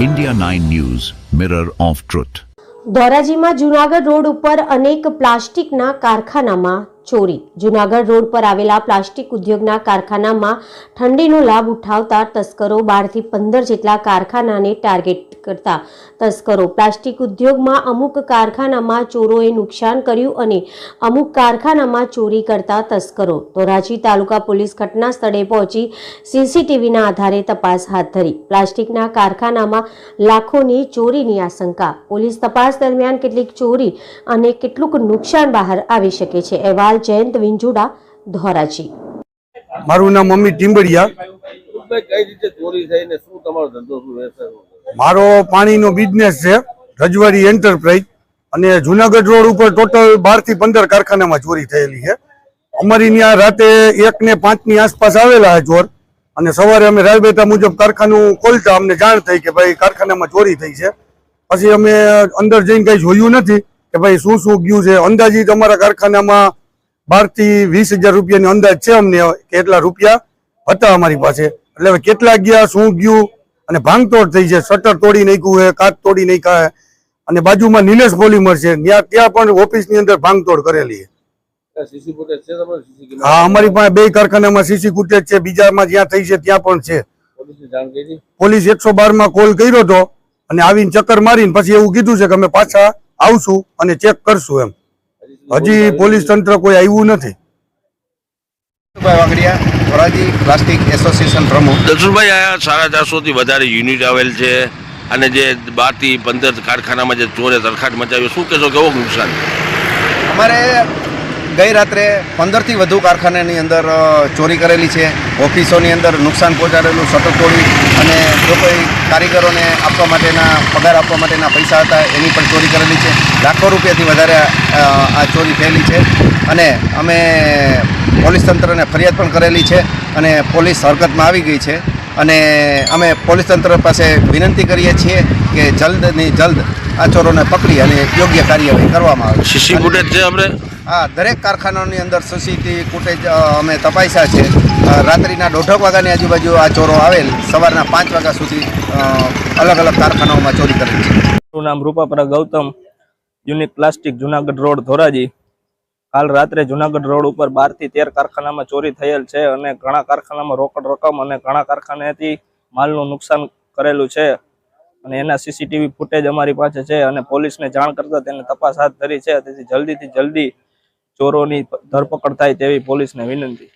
India 9 News, Mirror of Truth. ધોરાજીમાં Junagadh road ઉપર અનેક પ્લાસ્ટિકના કારખાનામાં ચોરી. જુનાગઢ રોડ પર આવેલા પ્લાસ્ટિક ઉદ્યોગના કારખાનામાં ઠંડીનો લાભ ઉઠાવતા તસ્કરો બારથી પંદર જેટલા કારખાનાને ટાર્ગેટ કરતા તસ્કરો. પ્લાસ્ટિક ઉદ્યોગમાં અમુક કારખાનામાં ચોરોએ નુકસાન કર્યું અને અમુક કારખાનામાં ચોરી કરતા તસ્કરો. ધોરાજી તાલુકા પોલીસ ઘટના સ્થળે પહોંચી સીસીટીવીના આધારે તપાસ હાથ ધરી. પ્લાસ્ટિકના કારખાનામાં લાખોની ચોરીની આશંકા. પોલીસ તપાસ દરમિયાન કેટલીક ચોરી અને કેટલુંક નુકસાન બહાર આવી શકે છે. અહેવાલ જયંત વિંજુડા ધોરાજી. મારું નામ મમ્મી ટીમ્બડિયા કઈ રીતે ચોરી થઈ ને શું તમારો ધંધો શું વ્યવસાય મારો પાણીનો બિઝનેસ છે રજવાડી એન્ટરપ્રાઇઝ અને જુનાગઢ રોડ ઉપર ટોટલ બારથી પંદર કારખાનામાં ચોરી થયેલી છે. અમારી ત્યાં રાતે એક ને પાંચની આસપાસ આવેલા છે ચોર અને સવારે અમે રાયબેટા મુજબ કારખાનું ખોલતા અમને જાણ થઈ કે ભાઈ કારખાનામાં ચોરી થઈ છે. પછી અમે અંદર જઈને કઈ જોયું નથી કે ભાઈ શું શું ગયું છે. અંદાજિત અમારા કારખાનામાં બારથી વીસ હજાર રૂપિયાની અંદાજ છે અમને કેટલા રૂપિયા હતા અમારી પાસે. એટલે હવે કેટલા ગયા શું ગયું? અને ભાંગતોડ થઈ છે. શટર તોડી નાખ્યું છે કાચ તોડી નાખ્યા અને બાજુમાં નિલેશ પોલીમર છે. ત્યાં ત્યાં પણ ઓફિસની અંદર ભાંગતોડ કરેલી છે? હા અમારી પાસે બે કારખાનામાં સીસી ફૂટેજ છે. બીજામાં જ્યાં થઈ છે ત્યાં પણ છે. પોલીસ એકસો બારમાં કોલ કર્યો હતો. અને આવીને ચક્કર મારીને પછી એવું કીધું છે કે અમે પાછા આવશું અને ચેક કરશું એમ. હજી પોલીસ તંત્ર કોઈ આવ્યું નથી. ધોરાજી પ્લાસ્ટિક એસોસિએશન પ્રમુખ. દર્શનભાઈ આ સાડા ચારસોથી વધારે યુનિટ આવેલ છે અને જે બારથી પંદર કારખાનામાં જે ચોરે તરખાટ મચાવ્યો શું કહેશો કેવો નુકસાન? અમારે ગઈ રાત્રે પંદરથી વધુ કારખાનાની અંદર ચોરી કરેલી છે. ઓફિસોની અંદર નુકસાન પહોંચાડેલું સતત તોડી અને જો કોઈ કારીગરોને આપવા માટેના, પગાર આપવા માટેના પૈસા હતા, એની પણ ચોરી કરેલી છે. લાખો રૂપિયાથી વધારે આ ચોરી થયેલી છે. અને અમે પોલીસ તંત્રને ફરિયાદ પણ કરેલી છે અને પોલીસ હરકતમાં આવી ગઈ છે. અને અમે પોલીસ તંત્ર પાસે વિનંતી કરીએ છીએ કે જલ્દની જલ્દ આ ચોરોને પકડી અને યોગ્ય કાર્યવાહી કરવામાં આવે. સીસી ફૂટેજ છે આપણે? હા દરેક કારખાનાની અંદર સીસીટીવી ફૂટેજ અમે તપાસ્યા છે. રાત્રિના દોઢક વાગ્યાની આજુબાજુ આ ચોરો આવેલ. સવારના પાંચ વાગ્યા સુધી અલગ અલગ કારખાનાઓમાં ચોરી કરેલ છે. મારું નામ Rupapara Gautam unique plastic Junagadh road Dhoraji. કાલ રાત્રે જુનાગઢ રોડ ઉપર બારથી તેર કારખાનામાં ચોરી થયેલ છે અને ઘણા કારખાનામાં રોકડ રકમ અને ઘણા કારખાનેથી માલનું નુકસાન કરેલું છે. અને એના સીસીટીવી ફૂટેજ અમારી પાસે છે અને પોલીસને જાણ કરતા તેને તપાસ હાથ ધરી છે. તેથી જલ્દીથી જલ્દી ચોરોની ધરપકડ થાય તેવી પોલીસને વિનંતી.